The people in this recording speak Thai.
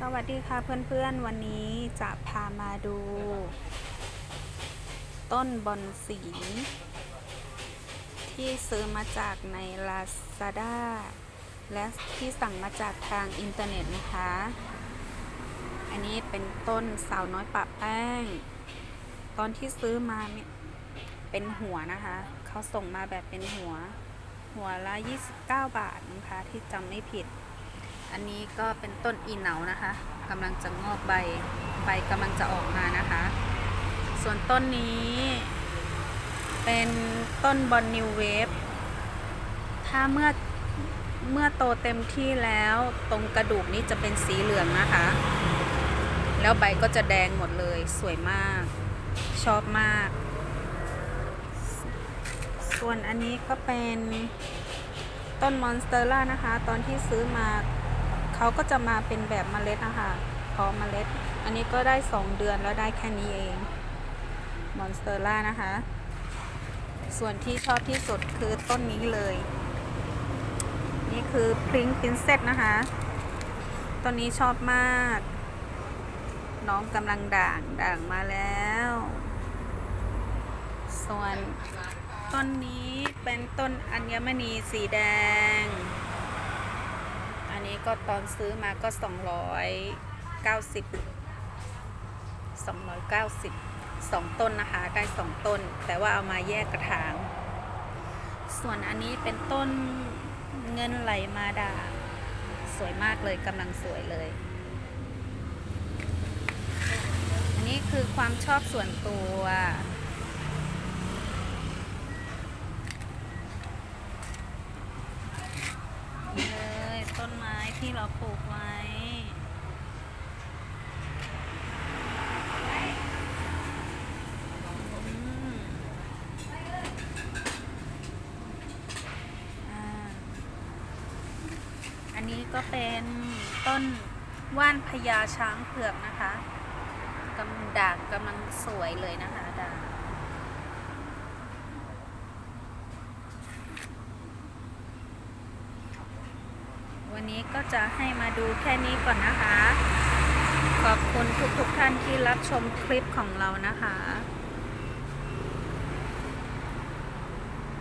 สวัสดีค่ะเพื่อนๆ วันนี้จะพามาดู ต้นบอนสี ที่ซื้อมาจากใน Lazada และที่สั่งมาจากทางอินเทอร์เน็ตนะคะ อันนี้เป็นต้นสาวน้อยปะแป้ง ตอนที่ซื้อมาเป็นหัวนะคะ เขาส่งมาแบบเป็นหัว หัวละ 29 บาทนะคะ ที่จำไม่ผิด อันนี้ก็เป็นต้นอีเหนานะคะกำลังจะงอกใบใบกำลังจะออกมานะคะ ส่วนต้นนี้เป็นต้นบอนนิวเวฟถ้าเมื่อเมื่อโตเต็มที่แล้วตรงกระดูกนี้จะเป็นสีเหลืองนะคะ แล้วใบก็จะแดงหมดเลยสวยมาก ชอบมาก ส่วนอันนี้ก็เป็นต้นมอนสเตอร่านะคะ ตอนที่ซื้อมา เขาก็จะมาเป็นแบบเมล็ดนะคะเพาะเมล็ด อันนี้ก็ได้ 2 เดือนแล้วได้แค่นี้เองมอนสเตอร่านะคะ ส่วนที่ชอบที่สุดคือต้นนี้เลย นี่คือพริ้งพินเซตนะคะต้นนี้ชอบมาก น้องกำลังด่างด่างมาแล้ว ส่วนต้นนี้เป็นต้นอัญมณีสีแดง นี้ก็ตอนซื้อมาก็ 290 290 2 ต้นนะคะ ได้ 2 ต้น แต่ว่าเอามาแยกกระถาง ส่วนอันนี้เป็นต้นเงินไหลมาดา สวยมากเลยกำลังสวยเลย อันนี้คือความชอบส่วนตัว นี่เลย ต้นไม้ที่เราปลูกไว้ออันนี้ก็เป็นต้นว่านพญาช้างเผือกนะคะกำลังด่างกำลังสวยเลยนะคะดา วันนี้ก็จะให้มาดูแค่นี้ก่อนนะคะ ขอบคุณทุกๆทท่านที่รับชมคลิปของเรานะคะ